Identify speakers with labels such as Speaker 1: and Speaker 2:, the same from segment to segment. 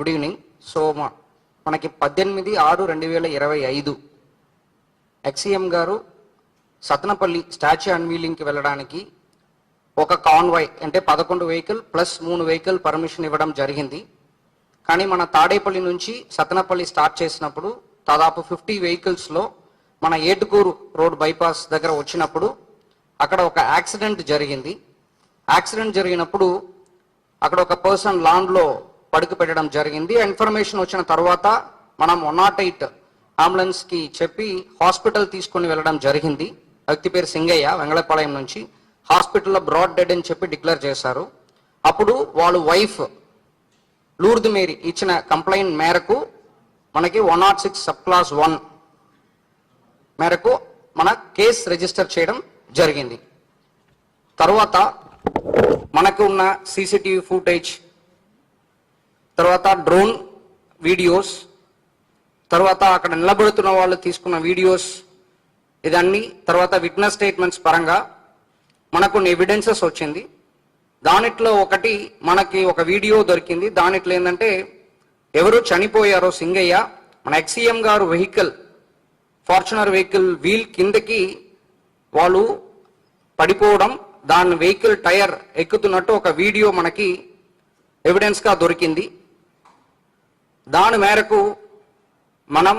Speaker 1: Good evening so మా- మనకి పద్దెనిమిది ఆరు రెండు వేల ఇరవై ఐదు ఎక్సీఎం గారు సతనపల్లి స్టాచ్యూ అన్వీలింగ్కి వెళ్ళడానికి ఒక కాన్వాయ్ అంటే పదకొండు వెహికల్ ప్లస్ మూడు వెహికల్ పర్మిషన్ ఇవ్వడం జరిగింది. కానీ మన తాడేపల్లి నుంచి సతనపల్లి స్టార్ట్ చేసినప్పుడు దాదాపు ఫిఫ్టీ వెహికల్స్లో మన ఏటుకూరు రోడ్ బైపాస్ దగ్గర వచ్చినప్పుడు అక్కడ ఒక యాక్సిడెంట్ జరిగింది. యాక్సిడెంట్ జరిగినప్పుడు అక్కడ ఒక పర్సన్ లాన్లో పడుకు పెట్టడం జరిగింది. ఇన్ఫర్మేషన్ వచ్చిన తర్వాత మనం వన్ నాట్ ఎయిట్ అంబులెన్స్కి చెప్పి హాస్పిటల్ తీసుకొని వెళ్ళడం జరిగింది. వ్యక్తి పేరు సింగయ్య వెంగళపాలెం నుంచి. హాస్పిటల్లో బ్రాడ్ డెడ్ అని చెప్పి డిక్లేర్ చేశారు. అప్పుడు వాళ్ళ వైఫ్ లూర్ద్ మేరీ ఇచ్చిన కంప్లైంట్ మేరకు మనకి one nought six sub class one మేరకు మన కేసు రిజిస్టర్ చేయడం జరిగింది. తర్వాత మనకు ఉన్న సీసీటీవీ ఫుటేజ్ తర్వాత డ్రోన్ వీడియోస్ తర్వాత అక్కడ నిలబడుతున్న వాళ్ళు తీసుకున్న వీడియోస్ ఇదన్నీ తర్వాత విట్నెస్ స్టేట్మెంట్స్ పరంగా మనకు కొన్ని ఎవిడెన్సెస్ వచ్చింది. దానిట్లో ఒకటి మనకి ఒక వీడియో దొరికింది. దానిట్లో ఏంటంటే ఎవరు చనిపోయారో సింగయ్య మన ఎక్సీఎం గారు వెహికల్ ఫార్చునర్ వెహికల్ వీల్ కిందకి వాళ్ళు పడిపోవడం దాని వెహికల్ టైర్ ఎక్కుతున్నట్టు ఒక వీడియో మనకి ఎవిడెన్స్గా దొరికింది. దాని మేరకు మనం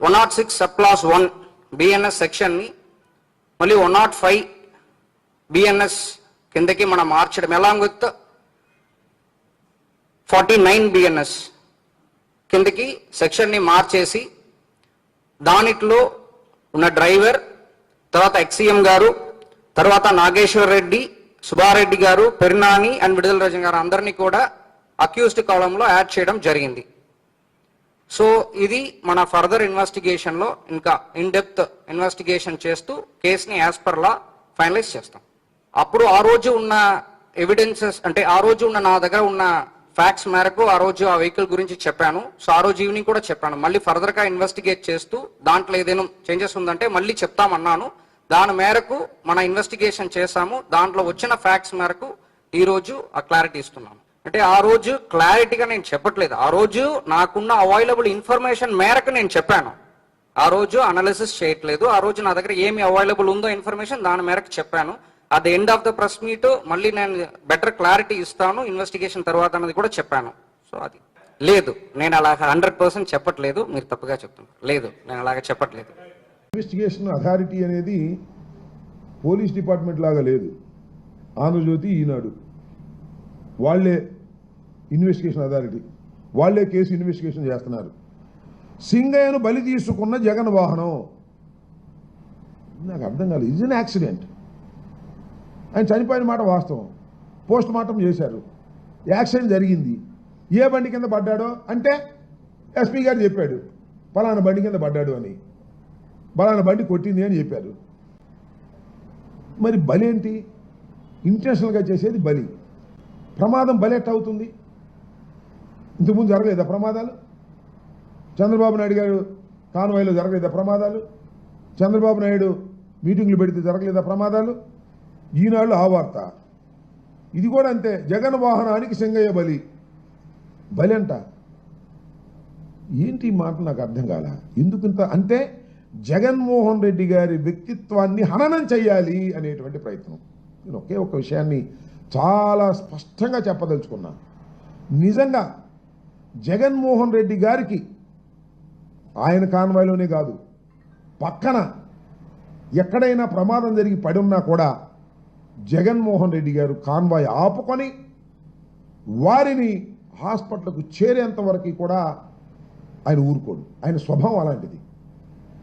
Speaker 1: one nought six sub class one BNS సెక్షన్ని మళ్ళీ వన్ నాట్ ఫైవ్ బిఎన్ఎస్ కిందకి మనం మార్చడం. Along with forty nine BNS కిందకి సెక్షన్ని మార్చేసి దానిట్లో ఉన్న డ్రైవర్ తర్వాత ఎక్సీఎం గారు తర్వాత నాగేశ్వర్ రెడ్డి సుబ్బారెడ్డి గారు పెరినాని అండ్ విడుదల రజన్ గారు అందరినీ కూడా అక్యూస్డ్ కాలంలో యాడ్ చేయడం జరిగింది. సో ఇది మన ఫర్దర్ ఇన్వెస్టిగేషన్లో ఇంకా ఇన్ డెప్త్ ఇన్వెస్టిగేషన్ చేస్తూ కేసుని యాజ్ పర్ లా ఫైనలైజ్ చేస్తాం. అప్పుడు ఆ రోజు ఉన్న ఎవిడెన్సెస్ అంటే ఆ రోజు ఉన్న నా దగ్గర ఉన్న ఫ్యాక్ట్స్ మేరకు ఆ రోజు ఆ వెహికల్ గురించి చెప్పాను. సో ఆ రోజు ఈవినింగ్ కూడా చెప్పాను. మళ్ళీ ఫర్దర్గా ఇన్వెస్టిగేట్ చేస్తూ దాంట్లో ఏదైనా చేంజెస్ ఉందంటే మళ్ళీ చెప్తామన్నాను. దాని మేరకు మన ఇన్వెస్టిగేషన్ చేశాము. దాంట్లో వచ్చిన ఫ్యాక్ట్స్ మేరకు ఈరోజు ఆ క్లారిటీ ఇస్తున్నాను అంటే ఆ రోజు క్లారిటీగా నేను చెప్పట్లేదు. ఆ రోజు నాకున్న అవైలబుల్ ఇన్ఫర్మేషన్ మేరకు నేను చెప్పాను. ఆ రోజు అనాలిసిస్ చేయట్లేదు. ఆ రోజు నా దగ్గర ఏమి అవైలబుల్ ఉందో ఇన్ఫర్మేషన్ దాని మేరకు చెప్పాను. అది end of the press meet మళ్ళీ నేను బెటర్ క్లారిటీ ఇస్తాను. ఇన్వెస్టిగేషన్ తర్వాత అన్నది కూడా చెప్పాను. సో అది. లేదు. నేను అలా హండ్రెడ్ పర్సెంట్ చెప్పట్లేదు. మీరు తప్పుగా చెప్తున్నారు. లేదు. నేను అలాగ చెప్పట్లేదు.
Speaker 2: ఇన్వెస్టిగేషన్ అథారిటీ అనేది పోలీస్ డిపార్ట్మెంట్ లాగా లేదు. ఆంధ్రజ్యోతి ఈనాడు. వాళ్ళే ఇన్వెస్టిగేషన్ అథారిటీ. వాళ్ళే కేసు ఇన్వెస్టిగేషన్ చేస్తున్నారు. సింగయ్యను బలి తీసుకున్న జగన్ వాహనం. నాకు అర్థం కాలేదు. ఇది అన్ యాక్సిడెంట్ ఆయన చనిపోయిన మాట వాస్తవం. పోస్ట్ మార్టం చేశారు. యాక్సిడెంట్ జరిగింది. ఏ బండి కింద పడ్డాడో? అంటే ఎస్పీ గారు చెప్పాడు పలానా బండి కింద పడ్డాడు అని. బలానా బండి కొట్టింది అని చెప్పారు. మరి బలి ఏంటి? ఇంటెన్షనల్గా చేసేది బలి. ప్రమాదం బలి ఎట్ అవుతుంది? ఇంతకుముందు జరగలేదా ప్రమాదాలు? చంద్రబాబు నాయుడు గారు కాన్వాయ్లో జరగలేదా ప్రమాదాలు? చంద్రబాబు నాయుడు మీటింగ్లు పెడితే జరగలేదా ప్రమాదాలు? ఈనాళ్ళు ఆ వార్త. ఇది కూడా అంతే. జగన్ వాహనానికి సింగయ్య బలి. బలి అంట ఏంటి మాట నాకు అర్థం కాల? ఎందుకంత అంటే జగన్మోహన్ రెడ్డి గారి వ్యక్తిత్వాన్ని హననం చేయాలి అనేటువంటి ప్రయత్నం. నేను ఒకే ఒక విషయాన్ని చాలా స్పష్టంగా చెప్పదలుచుకున్నాను నిజంగా జగన్మోహన్ రెడ్డి గారికి ఆయన కాన్వాయ్లోనే కాదు పక్కన ఎక్కడైనా ప్రమాదం జరిగి పడి ఉన్నా కూడా జగన్మోహన్ రెడ్డి గారు కాన్వాయ్ ఆపుకొని వారిని హాస్పిటల్కు చేరేంత వరకు కూడా ఆయన ఊరుకోడు. ఆయన స్వభావం అలాంటిది.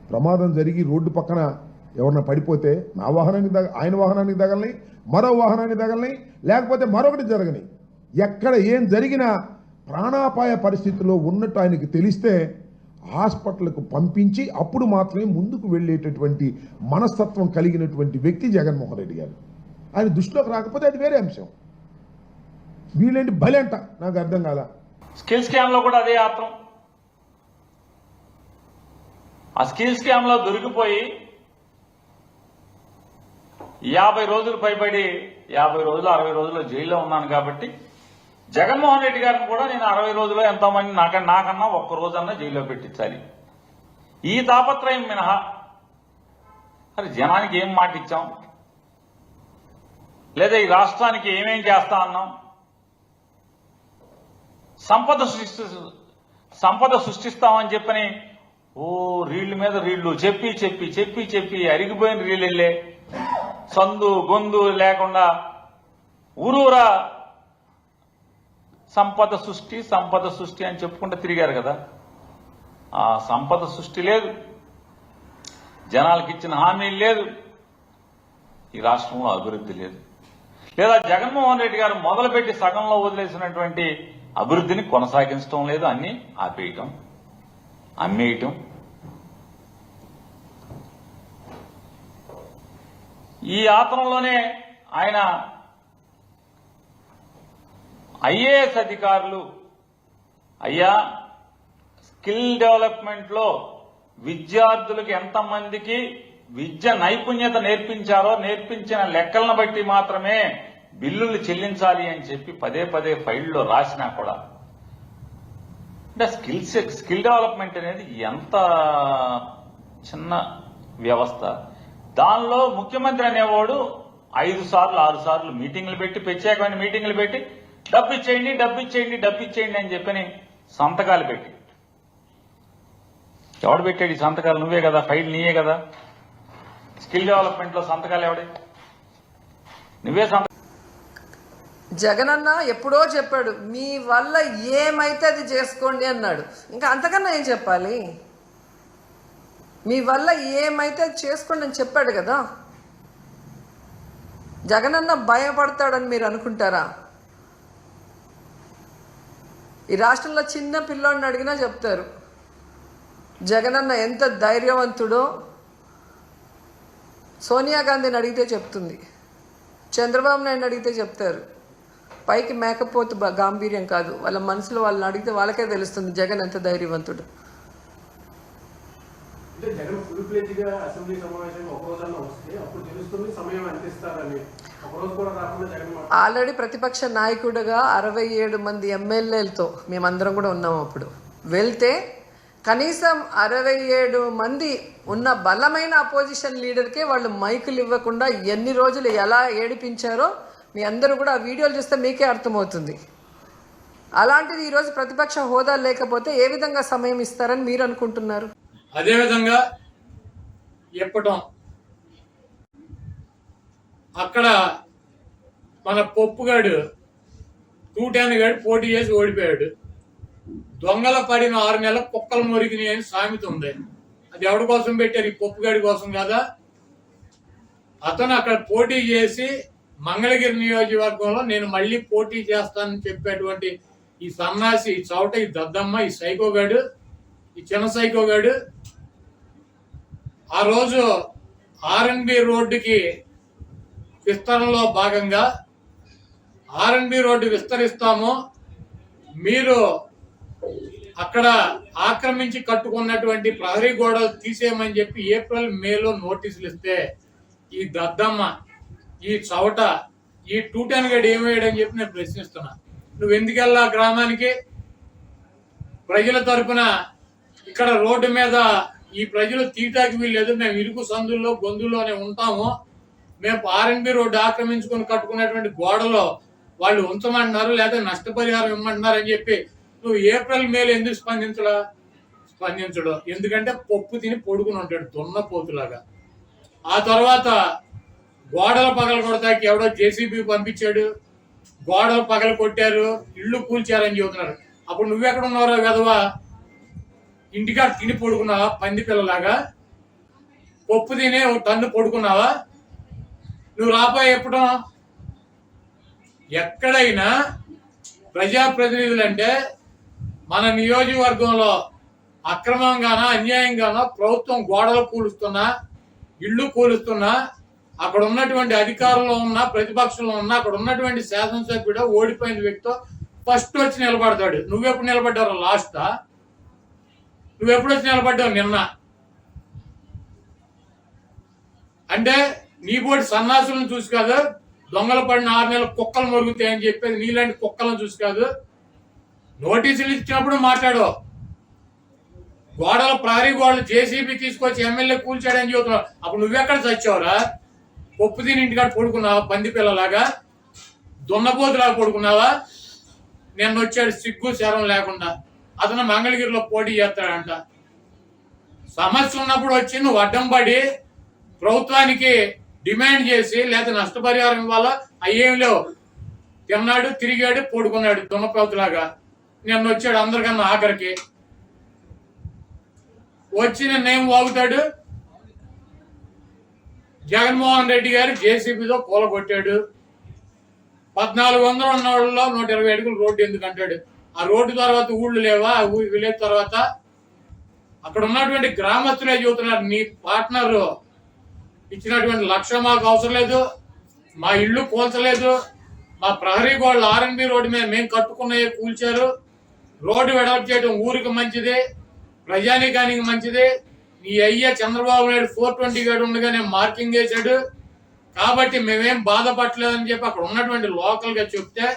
Speaker 2: ప్రమాదం జరిగి రోడ్డు పక్కన ఎవరన్నా పడిపోతే నా వాహనానికి తగ ఆయన వాహనానికి తగలని మరో వాహనానికి తగలని లేకపోతే మరొకటి జరగని ఎక్కడ ఏం జరిగినా ప్రాణాపాయ పరిస్థితిలో ఉన్నట్టు ఆయనకు తెలిస్తే హాస్పిటల్కు పంపించి అప్పుడు మాత్రమే ముందుకు వెళ్ళేటటువంటి మనస్తత్వం కలిగినటువంటి వ్యక్తి జగన్మోహన్ రెడ్డి గారు. ఆయన దృష్టిలోకి రాకపోతే అది వేరే అంశం. వీళ్ళేంటి బలి అంట నాకు అర్థం కాల.
Speaker 3: స్కిల్ స్కామ్లో కూడా అదే ఆత్రం. ఆ స్కిల్ స్కామ్లో దొరికిపోయి యాభై రోజులు పైబడి యాభై రోజులు అరవై రోజులు జైల్లో ఉన్నాను కాబట్టి జగన్మోహన్ రెడ్డి గారిని కూడా నేను అరవై రోజులు ఎంతో మంది నాకన్నా నాకన్నా ఒక్క రోజన్నా జైల్లో పెట్టించాలి. ఈ తాపత్రయం మినహా మరి జనానికి ఏం మాట ఇచ్చాం? లేదా ఈ రాష్ట్రానికి ఏమేం చేస్తా అన్నాం? సంపద సృష్టి సంపద సృష్టిస్తామని చెప్పని ఓ రీళ్ళ మీద రీళ్ళు చెప్పి చెప్పి చెప్పి చెప్పి అరిగిపోయిన రీళ్ళు వెళ్ళే సందు గొందు లేకుండా ఊరూరా సంపద సృష్టి సంపద సృష్టి అని చెప్పుకుంటూ తిరిగారు కదా. ఆ సంపద సృష్టి లేదు. జనాలకు ఇచ్చిన హామీలు లేదు. ఈ రాష్ట్రంలో అభివృద్ధి లేదు. లేదా జగన్మోహన్ రెడ్డి గారు మొదలుపెట్టి సగంలో వదిలేసినటువంటి అభివృద్ధిని కొనసాగించడం లేదు. అన్ని ఆపేయటం అమ్మేయటం. ఈ ఆతరంలోనే ఆయన ఐఏఎస్ అధికారులు అయ్యా స్కిల్ డెవలప్మెంట్లో విద్యార్థులకు ఎంతమందికి విద్య నైపుణ్యత నేర్పించారో నేర్పించిన లెక్కలను బట్టి మాత్రమే బిల్లులు చెల్లించాలి అని చెప్పి పదే పదే ఫైల్లో రాసినా కూడా. అంటే స్కిల్స్ స్కిల్ డెవలప్మెంట్ అనేది ఎంత చిన్న వ్యవస్థ. దానిలో ముఖ్యమంత్రి అనేవాడు ఐదు సార్లు ఆరు సార్లు మీటింగ్లు పెట్టి ప్రత్యేకమైన మీటింగ్లు పెట్టి డబ్బు ఇచ్చేయండి డబ్బు ఇచ్చేయండి డబ్బు ఇచ్చేయండి అని చెప్పని సంతకాలు పెట్టి. ఎవడు పెట్టాడు ఈ సంతకాలు? నువ్వే కదా ఫైల్ నీయే కదా. స్కిల్ డెవలప్మెంట్లో సంతకాలు ఎవడే? నువ్వే సంత
Speaker 4: జగనన్న ఎప్పుడో చెప్పాడు మీ వల్ల ఏమైతే అది చేసుకోండి అన్నాడు. ఇంకా అంతకన్నా ఏం చెప్పాలి? మీ వల్ల ఏమైతే అది చేసుకోండి అని చెప్పాడు కదా. జగనన్న భయపడతాడని మీరు అనుకుంటారా? ఈ రాష్ట్రంలో చిన్న పిల్లోడిని అడిగినా చెప్తారు. జగనన్న ఎంత ధైర్యవంతుడో సోనియా గాంధీని అడిగితే చెప్తుంది. చంద్రబాబు నాయుడు అడిగితే చెప్తారు. పైకి మేకపోతు గాంభీర్యం కాదు. వాళ్ళ మనసులో వాళ్ళని అడిగితే వాళ్ళకే తెలుస్తుంది జగన్ ఎంత ధైర్యవంతుడు.
Speaker 5: గా అసెంబ్లీ సమావేశం ఒక రోజన్నా వస్తే అప్పుడు తెలుస్తుంది సమయం మాట
Speaker 4: ఆల్రెడీ ప్రతిపక్ష నాయకుడిగా అరవై ఏడు మంది ఎమ్మెల్యేలతో మేమందరం కూడా ఉన్నాం అప్పుడు. వెళ్తే కనీసం అరవై ఏడు మంది ఉన్న బలమైన అపోజిషన్ లీడర్కే వాళ్ళు మైకులు ఇవ్వకుండా ఎన్ని రోజులు ఎలా ఏడిపించారో మీ అందరూ కూడా ఆ వీడియోలు చూస్తే మీకే అర్థమవుతుంది. అలాంటిది ఈరోజు ప్రతిపక్ష హోదా లేకపోతే ఏ విధంగా సమయం ఇస్తారని మీరు అనుకుంటున్నారు?
Speaker 6: అదేవిధంగా ఇప్పటం అక్కడ మన పప్పుగాడు టూటాన్ గాడు పోటీ చేసి ఓడిపోయాడు. దొంగల పడిన ఆరు నెలల కుక్కలు మురిగినాయి అని సామెత ఉంది. అది ఎవరి కోసం పెట్టారు? ఈ పప్పుగాడి కోసం కదా? అతను అక్కడ పోటీ చేసి మంగళగిరి నియోజకవర్గంలో నేను మళ్ళీ పోటీ చేస్తానని చెప్పేటువంటి ఈ సన్నాసి ఈ చౌట ఈ దద్దమ్మ ఈ సైకోగాడు ఈ చిన్న సైకోగాడు ఆ రోజు ఆర్ఎన్బి రోడ్డుకి విస్తరణలో భాగంగా ఆర్ఎన్బి రోడ్డు విస్తరిస్తాము. మీరు అక్కడ ఆక్రమించి కట్టుకున్నటువంటి ప్రహరీ గోడలు తీసేయమని చెప్పి ఏప్రిల్ మేలో నోటీసులు ఇస్తే ఈ దద్దమ్మ ఈ చవట ఈ టూటన్ గడి ఏమయ్యాడని చెప్పి నేను ప్రశ్నిస్తున్నా. నువ్వు ఎందుకెళ్ళా గ్రామానికి? ప్రజల తరపున ఇక్కడ రోడ్డు మీద ఈ ప్రజలు తీటాకి వీల్లేదు. మేము ఇరుకు సందుల్లో గొంతుల్లోనే ఉంటాము. మేము ఆర్ఎన్బి రోడ్డు ఆక్రమించుకొని కట్టుకున్నటువంటి గోడలో వాళ్ళు ఉంచమంటున్నారు లేదా నష్టపరిహారం ఇమ్మంటున్నారు అని చెప్పి నువ్వు ఏప్రిల్ మేలు ఎందుకు స్పందించడా స్పందించడు. ఎందుకంటే పప్పు తిని పొడుకుని ఉంటాడు దున్నపోతులాగా. ఆ తర్వాత గోడలు పగల కొడతాకి ఎవడో జేసీబీ పంపించాడు. గోడలు పగల కొట్టారు ఇళ్ళు కూల్చారని చెబుతున్నారు. అప్పుడు నువ్వెక్కడ ఉన్నావురా వెధవా? ఇంటికాడ తిని పడుకున్నావా? పంది పిల్లలాగా? పప్పు తినే ఒక టన్ను పడుకున్నావా? నువ్వు రాబోయే ఎప్పుడు? ఎక్కడైనా ప్రజాప్రతినిధులు అంటే మన నియోజకవర్గంలో అక్రమంగానో అన్యాయంగానో ప్రభుత్వం గోడలు కూలుస్తున్నా ఇళ్ళు కూలుస్తున్నా అక్కడ ఉన్నటువంటి అధికారంలో ఉన్న ప్రతిపక్షంలో ఉన్న అక్కడ ఉన్నటువంటి శాసనసభ్యుడు ఓడిపోయిన వ్యక్తితో ఫస్ట్ వచ్చి నిలబడతాడు. నువ్వెప్పుడు నిలబడ్డారు? లాస్టా నువ్వు వచ్చి నిలబడ్డావు నిన్న? అంటే నీ పోటీ సన్నాసులను చూసి కాదు దొంగలు పడిన ఆరు నెలలు కుక్కలు మొరుగుతాయని చెప్పేది నీలాంటి కుక్కలను చూసి కాదు. నోటీసులు ఇచ్చినప్పుడు మాట్లాడు. గోడలు ప్రహరీ గోడలు జేసీబీ తీసుకొచ్చి ఎమ్మెల్యే కూల్చాడని చెబుతున్నావు. అప్పుడు నువ్వెక్కడ చచ్చావురా? పప్పు తిని ఇంటికాడ పడుకున్నావా? పంది పిల్లలాగా? దున్నపోతులాగా పడుకున్నావా? నిన్న వచ్చాడు సిగ్గు శరం లేకుండా. అతను మంగళగిరిలో పోటీ చేస్తాడంట. సమస్య ఉన్నప్పుడు వచ్చి నువ్వు అడ్డం పడి ప్రభుత్వానికి డిమాండ్ చేసి లేదా నష్టపరిహారం ఇవ్వాలా? అయ్యేం లేవు. తిన్నాడు తిరిగాడు పడుకున్నాడు దున్నపోతులాగా నిన్న వచ్చాడు అందరికన్నా ఆఖరికి. వచ్చి నిన్నేం వాగుతాడు? జగన్మోహన్ రెడ్డి గారు జేసీబీతో కూలగొట్టాడు. పద్నాలుగు వందలు ఉన్న వాళ్ళలో నూట ఇరవై అడుగులు రోడ్డు ఎందుకు అంటాడు? ఆ రోడ్డు తర్వాత ఊళ్ళు లేవా? ఆ విలేజ్ తర్వాత అక్కడ ఉన్నటువంటి గ్రామస్తులే చెబుతున్నారు నీ పార్ట్నర్ ఇచ్చినటువంటి లక్ష్యం మాకు అవసరం లేదు మా ఇల్లు కూల్చలేదు మా ప్రహరీ గోడలు ఆర్ఎన్బి రోడ్డు మీద మేము కట్టుకున్నవి కూల్చారు రోడ్డు వెడల్పు చేయడం ఊరికి మంచిది ప్రజానీకానికి మంచిది నీ అయ్య చంద్రబాబు నాయుడు ఫోర్ ట్వంటీ గడు ఉండగానే మార్కింగ్ వేశాడు కాబట్టి మేమేం బాధపడలేదని చెప్పి అక్కడ ఉన్నటువంటి లోకల్గా చెప్తే